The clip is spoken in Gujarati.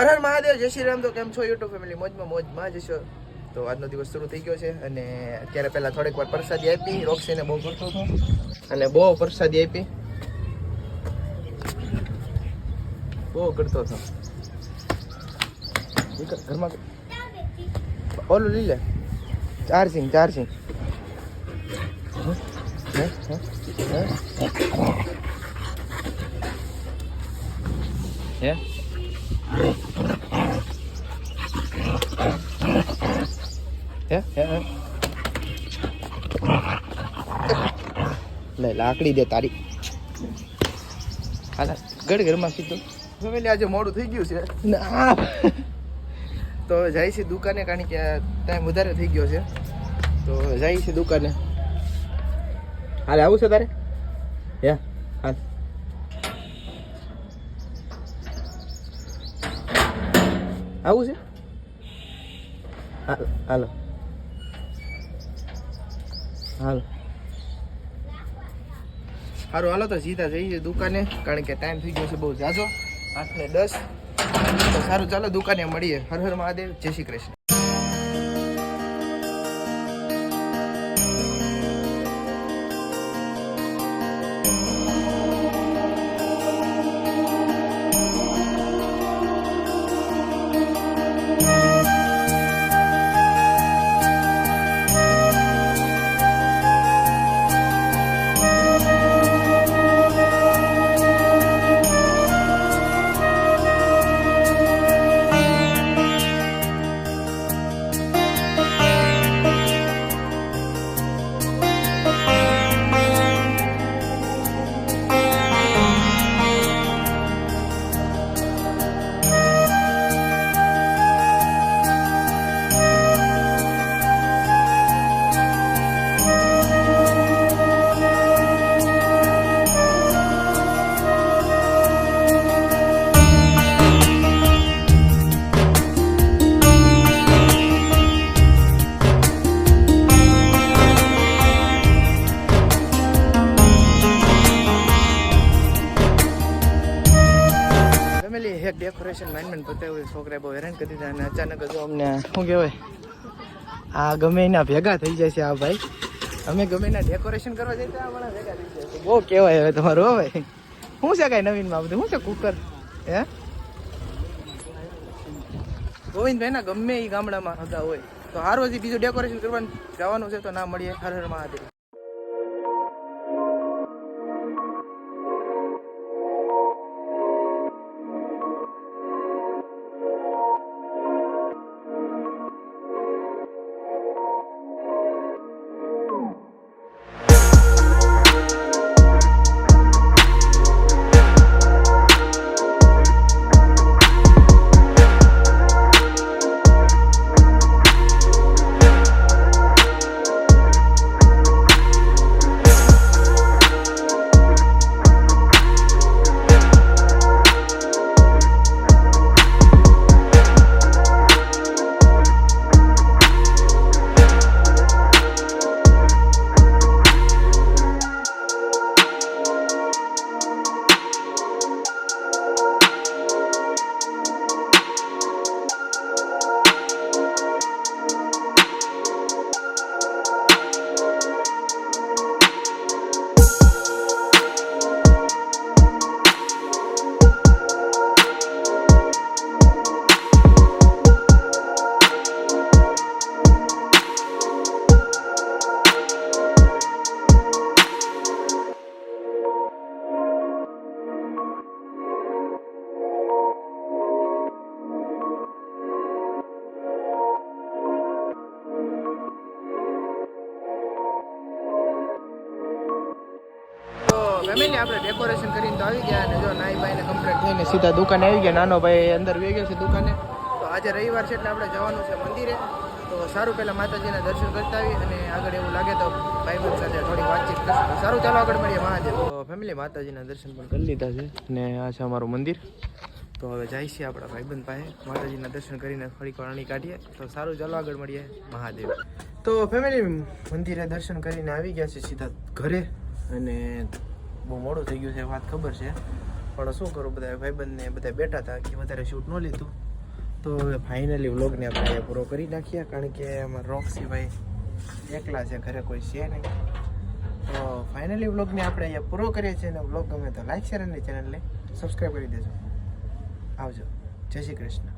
હર હર મહાદેવ, જય શ્રી રામ. તો કેમ છો યુટ્યુબ ફેમિલી? મોજમાં મોજમાં જ છો? તો આજનો દિવસ શરૂ થઈ ગયો છે અને અત્યારે પહેલાં થોડીક વાર પ્રસાદી આપી. રોક્ષીને બહુ કરતો હતો અને બહુ પ્રસાદી આપી. બહુ કરતો હતો ઘરમાં ઓલું લઈ લે. Charging charging. હે? હે? હે? હે? હે હે હે લે લાકડી દે તારી. હાલા ગડ કીધું ફેમિલી આજે મોડું થઈ ગયું છે. ના. તો હવે જાય છે દુકાને કારણ કે ટાઈમ વધારે થઈ ગયો છે. તો જાય છે દુકાને. હાલે આવું છે તારે? હે હાલ. આવું છે? હાલ. હાલો. સારું હાલો તો સીધા જઈએ દુકાને, કારણ કે ટાઈમ થઈ ગયો છે બહુ ઝાઝો. આઠ ને દસ. સારું, ચાલો દુકાને મળીએ. હર હર મહાદેવ. જય શ્રી કૃષ્ણ. ફેમિલી એક ડેકોરેશન માઇન્ડમેન્ટ બતાવ્યું છોકરાએ બહુ હેરાન કરી દીધા અને અચાનક જ અમને શું કહેવાય? આ ગમે એના ભેગા થઈ જાય છે આ ભાઈ. અમે ગમે એના ડેકોરેશન કરવા જઈએ તો માણસ ભેગા થઈ જાય છે. બહુ કહેવાય હવે તમારું હો ભાઈ. શું છે કાંઈ નવીનમાં બધું? શું છે કુકર? હે? ગોવિંદભાઈ ના ગમે એ ગામડામાં હતા હોય, તો હારો હજી બીજું ડેકોરેશન કરવાનું, જવાનું છે તો ના મળીએ. હર હર મહાદેવ. ફેમિલી આપણે ડેકોરેશન કરીને તો આવી ગયા અને જો નાઈ ભાઈને કમ્પ્લીટ થઈને સીધા દુકાને આવી ગયા. નાનો ભાઈ અંદર વહી ગયો છે દુકાને. તો આજે રવિવાર છે એટલે આપણે જવાનું છે મંદિરે. તો સારું પહેલાં માતાજીના દર્શન કરતા આવી અને આગળ એવું લાગે તો ભાઈ બહેન સાથે થોડી વાતચીત કરશું. સારું, ચાલો આગળ મળીએ મહાદેવ. તો ફેમિલી માતાજીના દર્શન પણ કરી લીધા છે ને આ છે અમારું મંદિર. તો હવે જાય છે આપણા ભાઈબંધ પાસે. માતાજીના દર્શન કરીને થોડીક વાણી કાઢીએ. તો સારું, ચાલો આગળ મળીએ મહાદેવ. તો ફેમિલી મંદિરે દર્શન કરીને આવી ગયા છે સીધા ઘરે. અને બહુ મોડું થઈ ગયું છે વાત ખબર છે. પણ શું કરું બધા ભાઈબંધને બધા બેઠા હતા કે વધારે શૂટ ન લીધું. તો ફાઇનલી વ્લોગને આપણે પૂરો કરી નાખીએ, કારણ કે એમાં રોક્સી ભાઈ એકલા છે, ઘરે કોઈ છે નહીં. તો ફાઇનલી વ્લોગને આપણે અહીંયા પૂરો કરીએ છીએ અને વ્લોગ ગમે તો લાઈક શેર અને ચેનલને સબસ્ક્રાઈબ કરી દેજો. આવજો. જય શ્રી કૃષ્ણ.